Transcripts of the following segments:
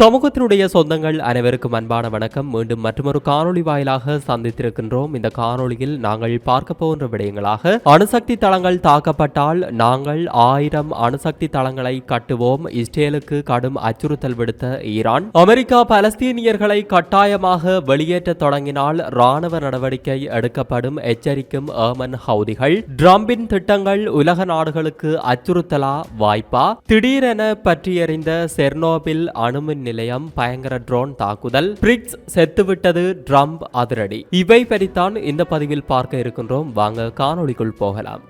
சமூகத்தினுடைய சொந்தங்கள் அனைவருக்கும் அன்பான வணக்கம். மீண்டும் மற்றொரு காணொளி வாயிலாக சந்தித்திருக்கின்றோம். இந்த காணொளியில் நாங்கள் பார்க்க போகின்ற விடயங்களாக அணுசக்தி தளங்கள் தாக்கப்பட்டால் நாங்கள் ஆயிரம் அணுசக்தி தளங்களை கட்டுவோம். இஸ்ரேலுக்கு கடும் அச்சுறுத்தல் விடுத்த ஈரான். அமெரிக்கா பலஸ்தீனியர்களை கட்டாயமாக வெளியேற்ற தொடங்கினால் ராணுவ நடவடிக்கை எடுக்கப்படும் எச்சரிக்கும் ஏமன் ஹவுதிகள். டிரம்பின் திட்டங்கள் உலக நாடுகளுக்கு அச்சுறுத்தலா வாய்ப்பா? திடீரென பற்றியறிந்த செர்னோபில் அணுமின் நிலையம் பயங்கர ட்ரோன் தாக்குதல். பிரிக்ஸ் செத்துவிட்டது ட்ரம்ப் அதிரடி. இவை பற்றித்தான் இந்த பதிவில் பார்க்க இருக்கின்றோம். வாங்க காணொளிக்குள் போகலாம்.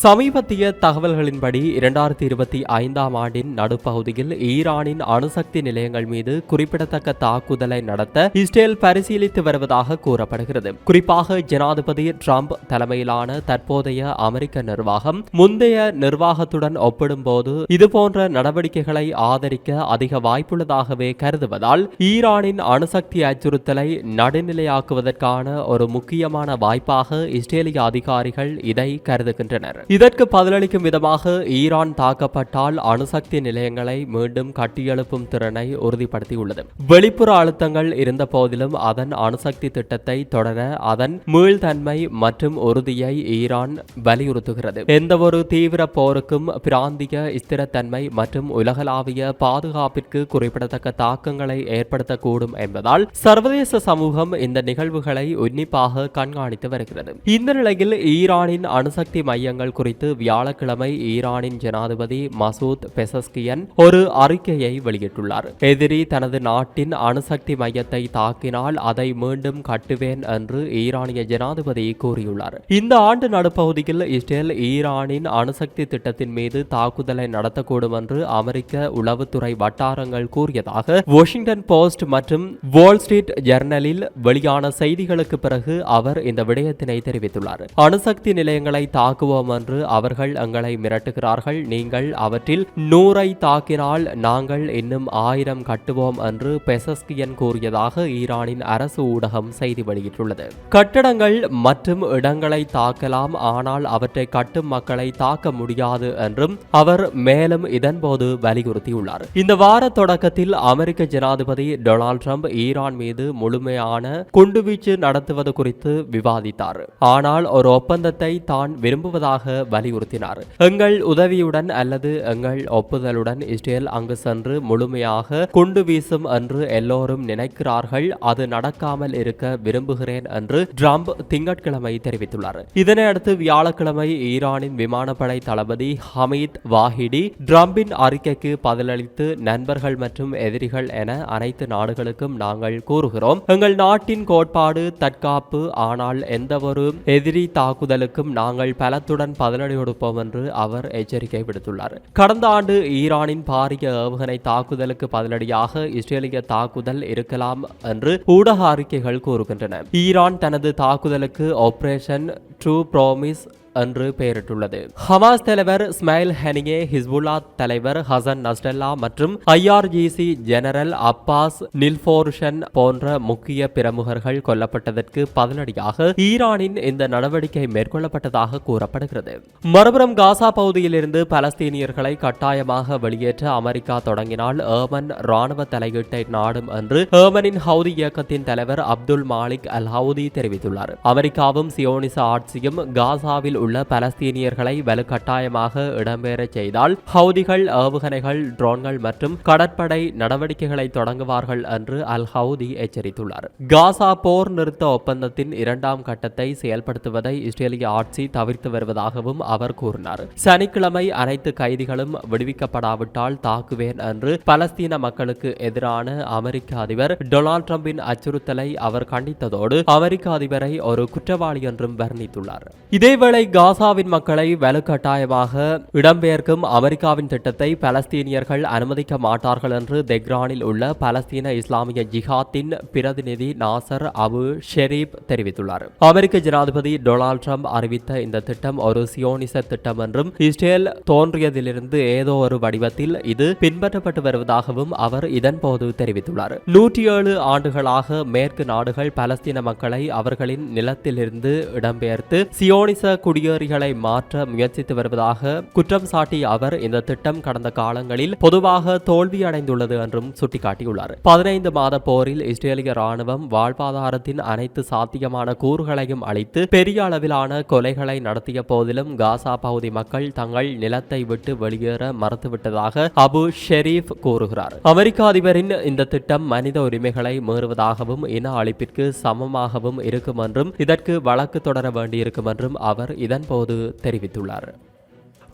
சமீபத்திய தகவல்களின்படி இரண்டாயிரத்தி இருபத்தி ஐந்தாம் ஆண்டின் நடுப்பகுதியில் ஈரானின் அணுசக்தி நிலையங்கள் மீது குறிப்பிடத்தக்க தாக்குதலை நடத்த இஸ்ரேல் பரிசீலித்து வருவதாக கூறப்படுகிறது. குறிப்பாக ஜனாதிபதி ட்ரம்ப் தலைமையிலான தற்போதைய அமெரிக்க நிர்வாகம் முந்தைய நிர்வாகத்துடன் ஒப்பிடும்போது இதுபோன்ற நடவடிக்கைகளை ஆதரிக்க அதிக வாய்ப்புள்ளதாகவே கருதுவதால் ஈரானின் அணுசக்தி அச்சுறுத்தலை நடுநிலையாக்குவதற்கான ஒரு முக்கியமான வாய்ப்பாக இஸ்ரேலிய அதிகாரிகள் இதை கருதுகின்றனர். இதற்கு பதிலளிக்கும் விதமாக ஈரான் தாக்கப்பட்டால் அணுசக்தி நிலையங்களை மீண்டும் கட்டியெழுப்பும் திறனை உறுதிப்படுத்தியுள்ளது. வெளிப்புற அழுத்தங்கள் இருந்த போதிலும் அதன் அணுசக்தி திட்டத்தை தொடர அதன் மீள்தன்மை மற்றும் உறுதியை ஈரான் வலியுறுத்துகிறது. எந்தவொரு தீவிர போருக்கும் பிராந்திய ஸ்திரத்தன்மை மற்றும் உலகளாவிய பாதுகாப்பிற்கு குறிப்பிடத்தக்க தாக்கங்களை ஏற்படுத்தக்கூடும் என்பதால் சர்வதேச சமூகம் இந்த நிகழ்வுகளை உன்னிப்பாக கண்காணித்து வருகிறது. இந்த நிலையில் ஈரானின் அணுசக்தி மையங்கள் குறித்து வியாழக்கிழமை ஈரானின் ஜனாதிபதி மசூத் பெசஸ்கியன் ஒரு அறிக்கையை வெளியிட்டுள்ளார். எதிரி தனது நாட்டின் அணுசக்தி மையத்தை தாக்கினால் அதை மீண்டும் கட்டுவேன் என்று ஈரானிய ஜனாதிபதி கூறியுள்ளார். இந்த ஆண்டு நடுப்பகுதியில் இஸ்ரேல் ஈரானின் அணுசக்தி திட்டத்தின் மீது தாக்குதலை நடத்தக்கூடும் என்று அமெரிக்க உளவுத்துறை வட்டாரங்கள் கூறியதாக வாஷிங்டன் போஸ்ட் மற்றும் வால் ஸ்ட்ரீட் ஜர்னலில் வெளியான செய்திகளுக்கு பிறகு அவர் இந்த விடயத்தினை தெரிவித்துள்ளார். அணுசக்தி நிலையங்களை தாக்குவோம் என்று அவர்கள் எங்களை மிரட்டுகிறார்கள். நீங்கள் அவற்றில் நூறை தாக்கினால் நாங்கள் இன்னும் ஆயிரம் கட்டுவோம் என்று பெசஸ்கியன் கூறியதாக ஈரானின் அரசு ஊடகம் செய்தி வெளியிட்டுள்ளது. கட்டடங்கள் மற்றும் இடங்களை தாக்கலாம் ஆனால் அவற்றை கட்டும் மக்களை தாக்க முடியாது என்றும் அவர் மேலும் இதன்போது வலியுறுத்தியுள்ளார். இந்த வார தொடக்கத்தில் அமெரிக்க ஜனாதிபதி டொனால்ட் ட்ரம்ப் ஈரான் மீது முழுமையான குண்டுவீச்சு நடத்துவது குறித்து விவாதித்தார். ஆனால் ஒரு ஒப்பந்தத்தை தான் விரும்புவதாக வலியுறுத்தினார். எங்கள் உதவியுடன் அல்லது எங்கள் ஒப்புதலுடன் இஸ்ரேல் அங்கு சென்று முழுமையாக குண்டு வீசும் என்று எல்லோரும் நினைக்கிறார்கள். அது நடக்காமல் இருக்க விரும்புகிறேன் என்று ட்ரம்ப் திங்கட்கிழமை தெரிவித்துள்ளார். இதனையடுத்து வியாழக்கிழமை ஈரானின் விமானப்படை தளபதி ஹமீத் வாஹிடி ட்ரம்பின் அறிக்கைக்கு பதிலளித்து நண்பர்கள் மற்றும் எதிரிகள் என அனைத்து நாடுகளுக்கும் நாங்கள் கூறுகிறோம். எங்கள் நாட்டின் கோட்பாடு தற்காப்பு ஆனால் எந்தவொரு எதிரி தாக்குதலுக்கும் நாங்கள் பலத்துடன் பதிலடி கொடுப்போம் என்று அவர் எச்சரிக்கை விடுத்துள்ளார். கடந்த ஆண்டு ஈரானின் பாரிய ஏவுகணை தாக்குதலுக்கு பதிலடியாக இஸ்ரேலிய தாக்குதல் இருக்கலாம் என்று ஊடக அறிக்கைகள் கூறுகின்றன. ஈரான் தனது தாக்குதலுக்கு ஆபரேஷன் ட்ரூ ப்ராமிஸ் என்று பெயரிட்டுள்ளது. ஹமாஸ் தலைவர் ஸ்மைல் ஹனியே ஹிஸ்புல்லா தலைவர் ஹசன் நஸ்டல்லா மற்றும் ஐஆர்ஜிசி ஜெனரல் அப்பாஸ் நில்போர்ஷன் போன்ற முக்கிய பிரமுகர்கள் கொல்லப்பட்டதற்கு பதிலடியாக ஈரானின் இந்த நடவடிக்கை மேற்கொள்ளப்பட்டதாக கூறப்படுகிறது. மறுபுறம் காசா பகுதியிலிருந்து பலஸ்தீனியர்களை கட்டாயமாக வெளியேற்ற அமெரிக்கா தொடங்கினால் ஏமன் ராணுவ தலையீட்டை நாடும் என்று ஏமனின் ஹவுதி இயக்கத்தின் தலைவர் அப்துல் மாலிக் அல் ஹவுதி தெரிவித்துள்ளார். அமெரிக்காவும் சியோனிச ஆட்சியும் காசாவில் உள்ள பலஸ்தீனியர்களை வலுக்கட்டாயமாக இடம்பெறச் செய்தால் ஹவுதிகள் ஏவுகணைகள் ட்ரோன்கள் மற்றும் கடற்படை நடவடிக்கைகளை தொடங்குவார்கள் என்று அல் ஹவுதி எச்சரித்துள்ளார். காசா போர் நிறுத்த ஒப்பந்தத்தின் இரண்டாம் கட்டத்தை செயல்படுத்துவதை இஸ்ரேலிய ஆட்சி தவிர்த்து வருவதாகவும் அவர் கூறினார். சனிக்கிழமை அனைத்து கைதிகளும் விடுவிக்கப்படாவிட்டால் தாக்குவேன் என்று பலஸ்தீன மக்களுக்கு எதிரான அமெரிக்க அதிபர் டொனால்ட் ட்ரம்பின் அச்சுறுத்தலை அவர் கண்டித்ததோடு அமெரிக்க அதிபரை ஒரு குற்றவாளி என்றும் வர்ணித்துள்ளார். இதேவேளை காசாவின் மக்களை வலுக்கட்டாயமாக இடம்பெயர்க்கும் அமெரிக்காவின் திட்டத்தை பலஸ்தீனியர்கள் அனுமதிக்க மாட்டார்கள் என்று தெஹ்ரானில் உள்ள பலஸ்தீன இஸ்லாமிய ஜிஹாத்தின் பிரதிநிதி நாசர் அபு ஷெரீப் தெரிவித்துள்ளார். அமெரிக்க ஜனாதிபதி டொனால்ட் ட்ரம்ப் அறிவித்த இந்த திட்டம் ஒரு சியோனிச திட்டம் என்றும் இஸ்ரேல் தோன்றியதிலிருந்து ஏதோ ஒரு வடிவத்தில் இது பின்பற்றப்பட்டு வருவதாகவும் அவர் இதன்போது தெரிவித்துள்ளார். நூற்றி ஏழு ஆண்டுகளாக மேற்கு நாடுகள் பலஸ்தீன மக்களை அவர்களின் நிலத்திலிருந்து இடம்பெயர்த்து சியோனிச குடி குடியேறிகளை மாற்ற முயற்சித்து வருவதாக குற்றம் சாட்டிய அவர் இந்த திட்டம் கடந்த காலங்களில் பொதுவாக தோல்வியடைந்துள்ளது என்றும் சுட்டிக்காட்டியுள்ளார். பதினைந்து மாத போரில் இஸ்ரேலிய ராணுவம் வாழ்வாதாரத்தின் அனைத்து சாத்தியமான கூறுகளையும் அளித்து பெரிய அளவிலான கொலைகளை நடத்திய போதிலும் காசா பகுதி மக்கள் தங்கள் நிலத்தை விட்டு வெளியேற மறுத்துவிட்டதாக அபு ஷெரீப் கூறுகிறார். அமெரிக்க அதிபரின் இந்த திட்டம் மனித உரிமைகளை மீறுவதாகவும் இன அழிப்பிற்கு சமமாகவும் இருக்கும் என்றும் இதற்கு வழக்கு தொடர வேண்டியிருக்கும் என்றும் அவர் இதன்போது தெரிவித்துள்ளார்.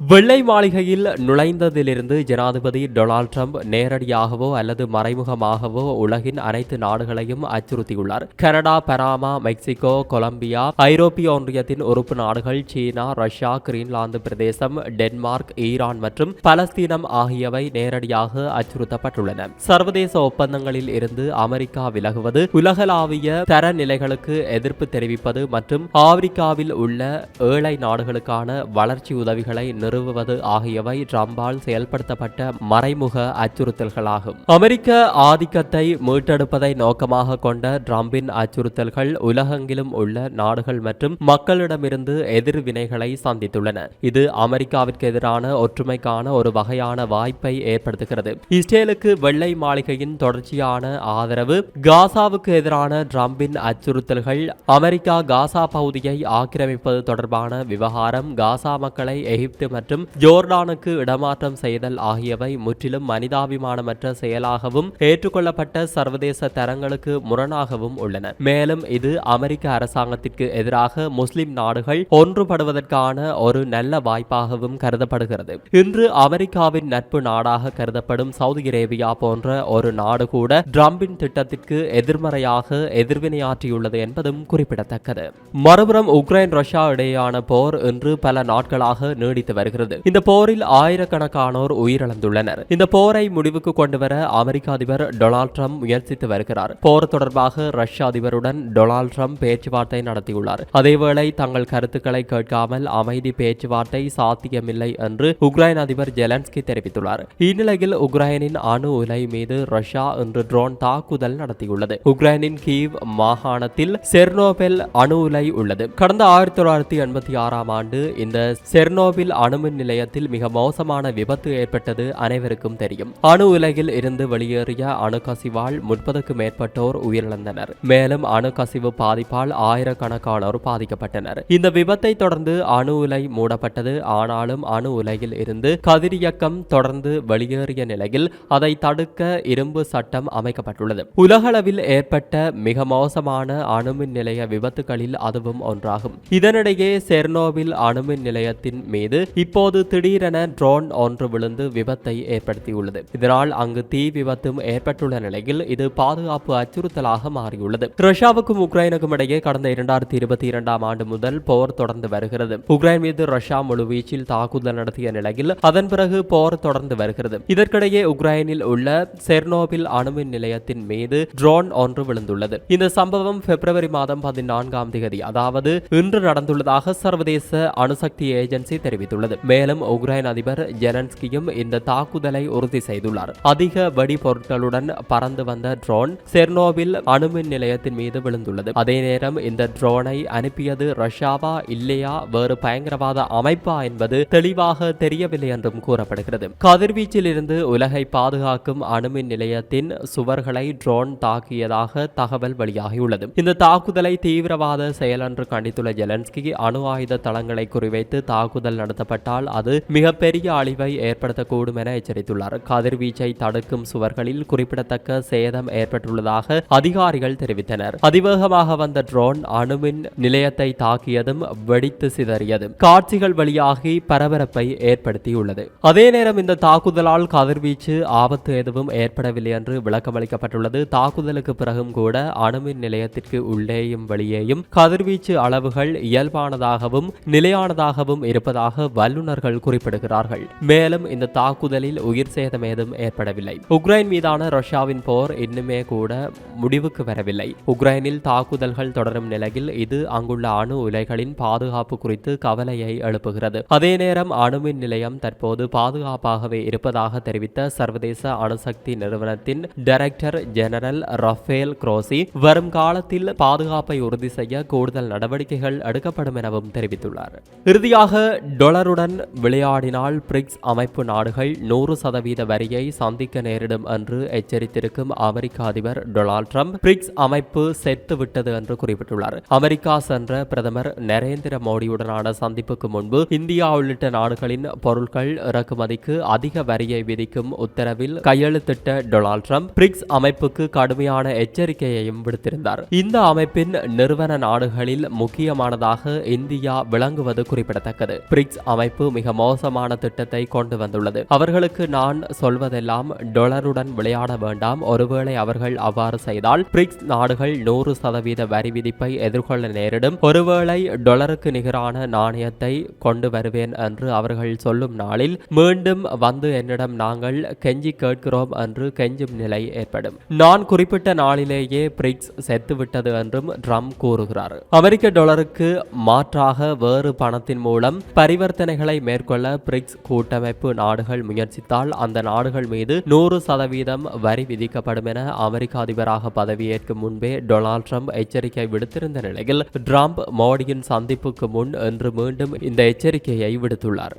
வெள்ளை மாளிகையில் நுழைந்ததிலிருந்து ஜனாதிபதி டொனால்ட் ட்ரம்ப் நேரடியாகவோ அல்லது மறைமுகமாகவோ உலகின் அனைத்து நாடுகளையும் அச்சுறுத்தியுள்ளார். கனடா பனாமா மெக்சிகோ கொலம்பியா ஐரோப்பிய ஒன்றியத்தின் உறுப்பு நாடுகள் சீனா ரஷ்யா கிரீன்லாந்து பிரதேசம் டென்மார்க் ஈரான் மற்றும் பலஸ்தீனம் ஆகியவை நேரடியாக அச்சுறுத்தப்பட்டுள்ளன. சர்வதேச ஒப்பந்தங்களில் இருந்து அமெரிக்கா விலகுவது உலகளாவிய தரநிலைகளுக்கு எதிர்ப்பு தெரிவிப்பது மற்றும் ஆப்பிரிக்காவில் உள்ள ஏழை நாடுகளுக்கான வளர்ச்சி உதவிகளை நிறுவுவது ஆகியவை ட்ரம்பால் செயல்படுத்தப்பட்ட மறைமுக அச்சுறுத்தல்களாகும். அமெரிக்க ஆதிக்கத்தை மீட்டெடுப்பதை நோக்கமாக கொண்ட ட்ரம்பின் அச்சுறுத்தல்கள் உலகெங்கிலும் உள்ள நாடுகள் மற்றும் மக்களிடமிருந்து எதிர்வினைகளை சந்தித்துள்ளன. இது அமெரிக்காவிற்கு எதிரான ஒற்றுமைக்கான ஒரு வகையான வாய்ப்பை ஏற்படுத்துகிறது. இஸ்ரேலுக்கு வெள்ளை மாளிகையின் தொடர்ச்சியான ஆதரவு காசாவுக்கு எதிரான ட்ரம்பின் அச்சுறுத்தல்கள் அமெரிக்கா காசா பகுதியை ஆக்கிரமிப்பது தொடர்பான விவகாரம் காசா மக்களை எகிப்து மற்றும் ஜோர்டானுக்கு இடமாற்றம் செய்தல் ஆகியவை முற்றிலும் மனிதாபிமானமற்ற செயலாகவும் ஏற்றுக்கொள்ளப்பட்ட சர்வதேச தரங்களுக்கு முரணாகவும் உள்ளன. மேலும் இது அமெரிக்க அரசாங்கத்திற்கு எதிராக முஸ்லிம் நாடுகள் ஒன்றுபடுவதற்கான ஒரு நல்ல வாய்ப்பாகவும் கருதப்படுகிறது. இன்று அமெரிக்காவின் நட்பு நாடாக கருதப்படும் சவுதி அரேபியா போன்ற ஒரு நாடு கூட டிரம்பின் திட்டத்திற்கு எதிர்மறையாக எதிர்வினையாற்றியுள்ளது என்பதும் குறிப்பிடத்தக்கது. மறுபுறம் உக்ரைன் ரஷ்யா இடையேயான போர் இன்று பல நாட்களாக நீடித்து வருகிறது. வருகிறது இந்த போரில் ஆயிரக்கணக்கானோர் உயிரிழந்துள்ளனர். இந்த போரை முடிவுக்கு கொண்டுவர அமெரிக்க அதிபர் டொனால்ட் ட்ரம்ப் முயற்சித்து வருகிறார். போர் தொடர்பாக ரஷ்ய அதிபருடன் டொனால்ட் ட்ரம்ப் பேச்சுவார்த்தை நடத்தியுள்ளார். அதேவேளை தங்கள் கருத்துக்களை கேட்காமல் அமைதி பேச்சுவார்த்தை சாத்தியமில்லை என்று உக்ரைன் அதிபர் ஜெலன்ஸ்கி தெரிவித்துள்ளார். இந்நிலையில் உக்ரைனின் அணு உலை மீது ரஷ்யா இன்று ட்ரோன் தாக்குதல் நடத்தியுள்ளது. உக்ரைனின் கீவ் மாகாணத்தில் செர்னோபெல் அணு உலை உள்ளது. கடந்த ஆயிரத்தி தொள்ளாயிரத்தி எண்பத்தி ஆறாம் ஆண்டு இந்த செர்னோபில் அணு அணுமின் நிலையத்தில் மிக மோசமான விபத்து ஏற்பட்டது அனைவருக்கும் தெரியும். அணு உலகில் இருந்து வெளியேறிய அணுக்கசிவால் முப்பதுக்கும் மேற்பட்டோர் உயிரிழந்தனர். மேலும் அணுக்கசிவு பாதிப்பால் ஆயிரக்கணக்கானோர் பாதிக்கப்பட்டனர். இந்த விபத்தை தொடர்ந்து அணு உலை மூடப்பட்டது. ஆனாலும் அணு உலையில் இருந்து கதிரியக்கம் தொடர்ந்து வெளியேறிய நிலையில் அதை தடுக்க இரும்பு சட்டம் அமைக்கப்பட்டுள்ளது. உலகளவில் ஏற்பட்ட மிக மோசமான அணுமின் நிலைய விபத்துகளில் அதுவும் ஒன்றாகும். இதனிடையே செர்னோவில் அணுமின் நிலையத்தின் மீது இப்போது திடீரென ட்ரோன் ஒன்று விழுந்து விபத்தை ஏற்படுத்தியுள்ளது. இதனால் அங்கு தீ விபத்தும் ஏற்பட்டுள்ள நிலையில் இது பாதுகாப்பு அச்சுறுத்தலாக மாறியுள்ளது. ரஷ்யாவுக்கும் உக்ரைனுக்கும் இடையே கடந்த இரண்டாயிரத்தி இருபத்தி இரண்டாம் ஆண்டு முதல் போர் தொடர்ந்து வருகிறது. உக்ரைன் மீது ரஷ்யா முழுவீச்சில் தாக்குதல் நடத்திய நிலையில் அதன் பிறகு போர் தொடர்ந்து வருகிறது. இதற்கிடையே உக்ரைனில் உள்ள செர்னோபில் அணுமின் நிலையத்தின் மீது ட்ரோன் ஒன்று விழுந்துள்ளது. இந்த சம்பவம் பிப்ரவரி மாதம் பதினான்காம் தேதி அதாவது இன்று நடந்துள்ளதாக சர்வதேச அணுசக்தி ஏஜென்சி தெரிவித்துள்ளது. மேலும் உக்ரைன் அதிபர் ஜெலன்ஸ்கியும் இந்த தாக்குதலை உறுதி செய்துள்ளார். அதிக வெடிபொருட்களுடன் பறந்து வந்த ட்ரோன் செர்னோவில் அணுமின் நிலையத்தின் மீது விழுந்துள்ளது. அதே நேரம் இந்த ட்ரோனை அனுப்பியது ரஷ்யாவா இல்லையா வேறு பயங்கரவாத அமைப்பா என்பது தெளிவாக தெரியவில்லை என்றும் கூறப்படுகிறது. கதிர்வீச்சில் இருந்து உலகை பாதுகாக்கும் அணுமின் நிலையத்தின் சுவர்களை ட்ரோன் தாக்கியதாக தகவல் வெளியாகியுள்ளது. இந்த தாக்குதலை தீவிரவாத செயல் என்று கண்டித்துள்ள ஜெலன்ஸ்கி அணு ஆயுத தளங்களை குறிவைத்து தாக்குதல் ஏற்பட்டால் அது மிகப்பெரிய அழிவை ஏற்படுத்தக்கூடும் என எச்சரித்துள்ளார். கதிர்வீச்சை தடுக்கும் சுவர்களில் குறிப்பிடத்தக்க சேதம் ஏற்பட்டுள்ளதாக அதிகாரிகள் தெரிவித்தனர். அதிவேகமாக வந்த ட்ரோன் அணுமின் நிலையத்தை தாக்கியதும் வெடித்து சிதறியது காட்சிகள் வழியாகி பரபரப்பை ஏற்படுத்தியுள்ளது. அதே நேரம் இந்த தாக்குதலால் கதிர்வீச்சு ஆபத்து எதுவும் ஏற்படவில்லை என்று விளக்கமளிக்கப்பட்டுள்ளது. தாக்குதலுக்கு பிறகும் கூட அணுமின் நிலையத்திற்கு உள்ளேயும் வெளியேயும் கதிர்வீச்சு அளவுகள் இயல்பானதாகவும் நிலையானதாகவும் இருப்பதாக வல்லுநர்கள் குறிப்பிடுகிறார்கள். மேலும் இந்த தாக்குதலில் உயிர் சேதம் ஏதும் ஏற்படவில்லை. உக்ரைன் மீதான ரஷ்யாவின் போர் இன்னுமே கூட முடிவுக்கு வரவில்லை. உக்ரைனில் தாக்குதல்கள் தொடரும் நிலையில் இது அங்குள்ள அணு உலைகளின் பாதுகாப்பு குறித்து கவலையை எழுப்புகிறது. அதே நேரம் அணுமின் நிலையம் தற்போது பாதுகாப்பாகவே இருப்பதாக தெரிவித்த சர்வதேச அணுசக்தி நிறுவனத்தின் டைரக்டர் ஜெனரல் ரஃபேல் குரோசி வரும் காலத்தில் பாதுகாப்பை உறுதி செய்ய கூடுதல் நடவடிக்கைகள் எடுக்கப்படும் எனவும் தெரிவித்துள்ளார். இறுதியாக டொலருடன் விளையாடினால் பிரிக்ஸ் அமைப்பு நாடுகள் நூறு சதவீத வரியை சந்திக்க நேரிடும் என்று எச்சரித்திருக்கும் அமெரிக்க அதிபர் டொனால்ட் ட்ரம்ப் பிரிக்ஸ் அமைப்பு செத்து விட்டது என்று குறிப்பிட்டுள்ளார். அமெரிக்கா சென்ற பிரதமர் நரேந்திர மோடியுடனான சந்திப்புக்கு முன்பு இந்தியா உள்ளிட்ட நாடுகளின் பொருட்கள் இறக்குமதிக்கு அதிக வரியை விதிக்கும் உத்தரவில் கையெழுத்திட்ட டொனால்ட் ட்ரம்ப் பிரிக்ஸ் அமைப்புக்கு கடுமையான எச்சரிக்கையையும் விடுத்திருந்தார். இந்த அமைப்பின் நிறுவன நாடுகளில் முக்கியமானதாக இந்தியா விளங்குவது குறிப்பிடத்தக்கது. பிரிக்ஸ் அமைப்பு மிக மோசமான திட்டத்தை கொண்டு வந்துள்ளது. அவர்களுக்கு நான் சொல்வதெல்லாம் டொலருடன் விளையாட வேண்டாம். ஒருவேளை அவர்கள் அவ்வாறு செய்தால் பிரிக்ஸ் நாடுகள் நூறு சதவீத வரி விதிப்பை எதிர்கொள்ள நேரிடும். ஒருவேளை டொலருக்கு நிகரான நாணயத்தை கொண்டு வருவேன் என்று அவர்கள் சொல்லும் நாளில் மீண்டும் வந்து என்னிடம் நாங்கள் கெஞ்சி கேட்கிறோம் என்று கெஞ்சும் நிலை ஏற்படும். நான் குறிப்பிட்ட நாளிலேயே பிரிக்ஸ் செத்துவிட்டது என்றும் ட்ரம்ப் கூறுகிறார். அமெரிக்க டாலருக்கு மாற்றாக வேறு பணத்தின் மூலம் பரிவர்த்தனை சோதனைகளை மேற்கொள்ள பிரிக்ஸ் கூட்டமைப்பு நாடுகள் முயற்சித்தால் அந்த நாடுகள் மீது நூறு சதவீதம் வரி விதிக்கப்படும் என அமெரிக்க அதிபராக பதவியேற்கும் முன்பே டொனால்ட் ட்ரம்ப் எச்சரிக்கை விடுத்திருந்த நிலையில் ட்ரம்ப் மோடியின் சந்திப்புக்கு முன் இன்று மீண்டும் இந்த எச்சரிக்கையை விடுத்துள்ளார்.